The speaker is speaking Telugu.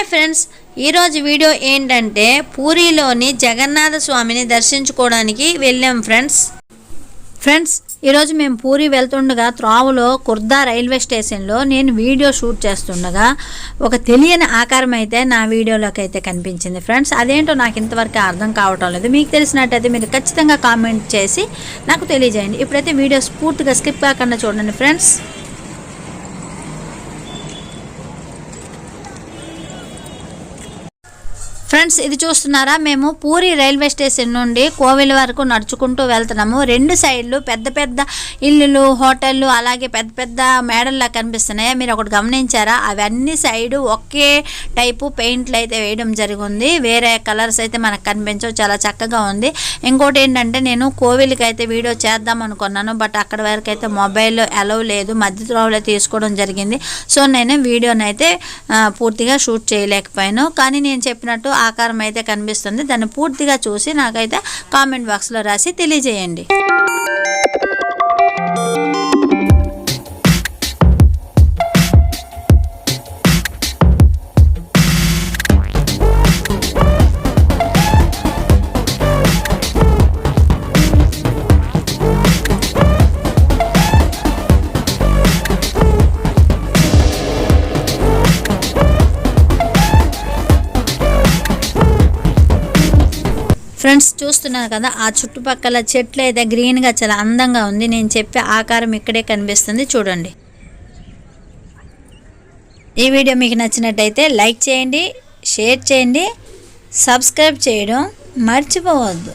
హాయ్ ఫ్రెండ్స్ ఈరోజు వీడియో ఏంటంటే పూరిలోని జగన్నాథ స్వామిని దర్శించుకోవడానికి వెళ్ళాం ఫ్రెండ్స్. ఫ్రెండ్స్ ఈరోజు మేము పూరి వెళ్తుండగా త్రావులో కుర్దా రైల్వే స్టేషన్లో నేను వీడియో షూట్ చేస్తుండగా ఒక తెలియని ఆకారం అయితే నా వీడియోలోకి అయితే కనిపించింది ఫ్రెండ్స్. అదేంటో నాకు ఇంతవరకు అర్థం కావటం లేదు. మీకు తెలిసినట్టయితే మీరు ఖచ్చితంగా కామెంట్ చేసి నాకు తెలియజేయండి. ఇప్పుడైతే వీడియోస్ పూర్తిగా స్కిప్ కాకుండా చూడండి ఫ్రెండ్స్. ఫ్రెండ్స్ ఇది చూస్తున్నారా? మేము పూరి రైల్వే స్టేషన్ నుండి కోవిల వరకు నడుచుకుంటూ వెళ్తున్నాము. రెండు సైడ్లు పెద్ద పెద్ద ఇల్లులు హోటళ్ళు అలాగే పెద్ద పెద్ద మేడల్లా కనిపిస్తున్నాయి? మీరు ఒకటి గమనించారా? అవన్నీ సైడు ఒకే టైపు పెయింట్లు అయితే వేయడం జరిగింది. వేరే కలర్స్ అయితే మనకు కనిపించవు. చాలా చక్కగా ఉంది. ఇంకోటి ఏంటంటే నేను కోవిల్కి అయితే వీడియో చేద్దాం అనుకున్నాను బట్ అక్కడ వరకు అయితే మొబైల్ అలవ్ లేదు. మధ్య త్రోవలో తీసుకోవడం జరిగింది. సో నేను వీడియోని అయితే పూర్తిగా షూట్ చేయలేకపోయాను. కానీ నేను చెప్పినట్టు ఆకారం అయితే కనిపిస్తుంది. దాన్ని పూర్తిగా చూసి నాకైతే కామెంట్ బాక్స్లో రాసి తెలియజేయండి. ఫ్రెండ్స్ చూస్తున్నారు కదా ఆ చుట్టుపక్కల చెట్లు అయితే గ్రీన్గా చాలా అందంగా ఉంది. నేను చెప్పే ఆకారం ఇక్కడే కనిపిస్తుంది. చూడండి. ఈ వీడియో మీకు నచ్చినట్టయితే లైక్ చేయండి షేర్ చేయండి సబ్స్క్రైబ్ చేయడం మర్చిపోవద్దు.